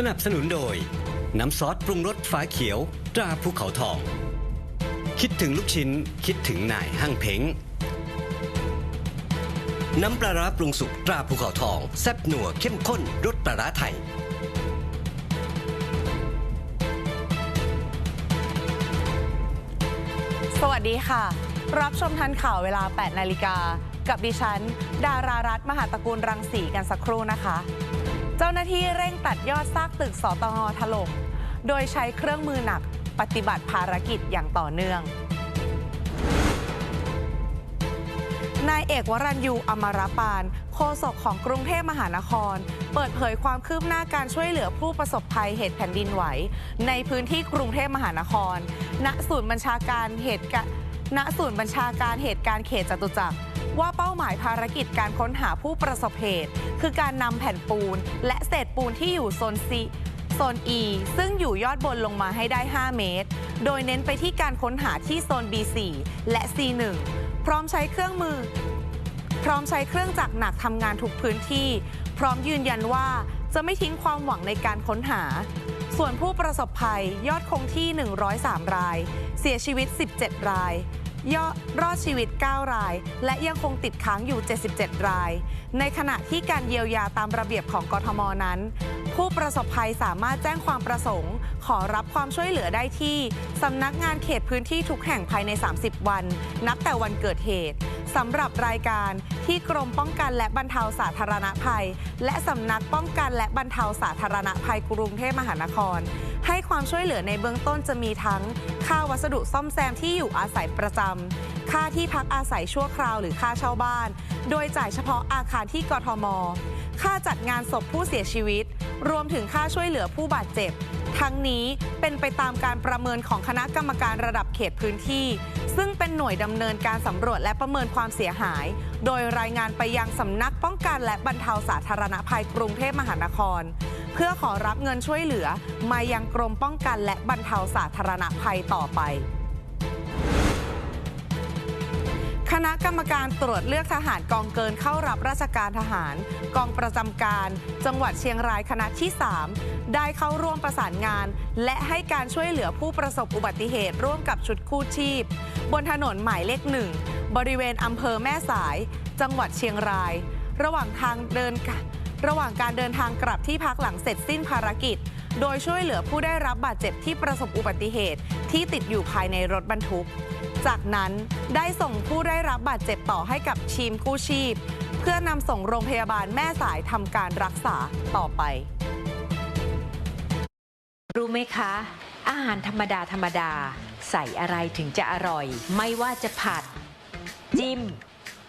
สนับสนุนโดย น้ำซอสปรุงรสฟ้าเขียว ตราภูเขาทอง คิดถึงลูกชิ้น คิดถึงนายห้างเพ้งน้ำปลาร้าปรุงสุกตราภูเขาทอง แซ่บหนัวเข้มข้นรสปลาร้าไทย สวัสดีค่ะ รับชมทันข่าวเวลา 8 นาฬิกา กับดิฉัน ดารารัตน์มหาตระกูลรังสีกันสักครู่นะคะ เจ้าหน้าที่เร่งตัดยอดซากตึกสตงถล่ม โดยใช้เครื่องมือหนักปฏิบัติภารกิจอย่างต่อเนื่อง นายเอกวรัญยูอมรปาน โฆษกของกรุงเทพมหานคร เปิดเผยความคืบหน้าการช่วยเหลือผู้ประสบภัยเหตุแผ่นดินไหว ในพื้นที่กรุงเทพมหานคร ณ ศูนย์บัญชาการเหตุกะณศูนย์บัญชาการเหตุการณ์เขตจตุจักร ว่าเป้าหมายภารกิจการค้นหาผู้ประสบเหตุ คือการนำแผ่นปูน และเศษปูนที่อยู่โซนซีโซน E ซึ่งอยู่ยอดบนลงมาให้ได้ 5 เมตร โดยเน้นไปที่การค้นหาที่โซน B4 และ C1 พร้อมใช้เครื่องมือ พร้อมใช้เครื่องจักรหนักทำงานทุกพื้นที่ พร้อมยืนยันว่าจะไม่ทิ้งความหวังในการค้นหา ส่วนผู้ประสบภัยยอดคงที่ 103 ราย เสียชีวิต 17 ราย ยอดรอดชีวิต 9 ราย และยังคงติดค้างอยู่ 77 ราย ในขณะที่การเยียวยาตามระเบียบของกทมนั้น ผู้ประสบภัยสามารถแจ้งความประสงค์ ขอรับความช่วยเหลือได้ที่สำนักงานเขตพื้นที่ทุกแห่งภายใน 30 วัน นับแต่วันเกิดเหตุสำหรับรายการที่กรมป้องกันและบรรเทาสาธารณภัย และสำนักป้องกันและบรรเทาสาธารณภัยกรุงเทพมหานคร ให้ความช่วยเหลือในเบื้องต้นจะมีทั้งค่าวัสดุซ่อมแซมที่อยู่อาศัยประจำค่าที่พักอาศัยชั่วคราวหรือค่าเช่าบ้าน โดยจ่ายเฉพาะอาคารที่กทม ค่าจัดงานศพผู้เสียชีวิต รวมถึงค่าช่วยเหลือผู้บาดเจ็บ ทั้งนี้เป็นไปตามการประเมินของคณะกรรมการระดับเขตพื้นที่ ซึ่งเป็นหน่วยดำเนินการสำรวจและประเมินความเสียหาย โดยรายงานไปยังสำนักป้องกันและบรรเทาสาธารณภัยกรุงเทพมหานคร เพื่อขอรับเงินช่วยเหลือ มายังกรมป้องกันและบรรเทาสาธารณภัยต่อไปคณะกรรมการตรวจเลือกทหารกองเกินเข้ารับราชการทหาร กองประจำการ จังหวัดเชียงรายคณะที่ 3 ได้เข้าร่วมประสานงาน และให้การช่วยเหลือผู้ประสบอุบัติเหตุร่วมกับชุดกู้ชีพ บนถนนหมายเลขหนึ่งบริเวณอำเภอแม่สาย จังหวัดเชียงราย ระหว่างทางเดิน ระหว่างการเดินทางกลับที่พักหลังเสร็จสิ้นภารกิจ โดยช่วยเหลือผู้ได้รับบาดเจ็บที่ประสบอุบัติเหตุที่ติดอยู่ภายในรถบรรทุก จากนั้นได้ส่งผู้ได้รับบาดเจ็บต่อให้กับทีมกู้ชีพ เพื่อนำส่งโรงพยาบาลแม่สายทำการรักษาต่อไป รู้ไหมคะ อาหารธรรมดาธรรมดา ใส่อะไรถึงจะอร่อย ไม่ว่าจะผัด จิ้ม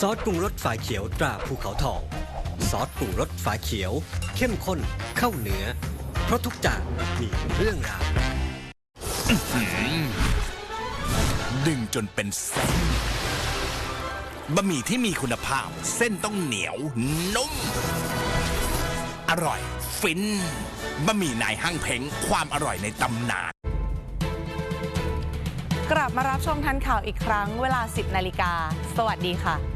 ซอสปรุงรสฝาเขียวตราภูเขาทอง ซอสปรุงรสฝาเขียว เข้มข้นเข้าเนื้อ เพราะทุกจานมีเรื่องราวดึงจนเป็นเส้นบะหมี่ที่มีคุณภาพ เส้นต้องเหนียว นุ่ม อร่อย ฟินบะหมี่นายห้างเพ้งความอร่อยในตำนาน กลับมารับชมทันข่าวอีกครั้งเวลา 10 นาฬิกา สวัสดีค่ะ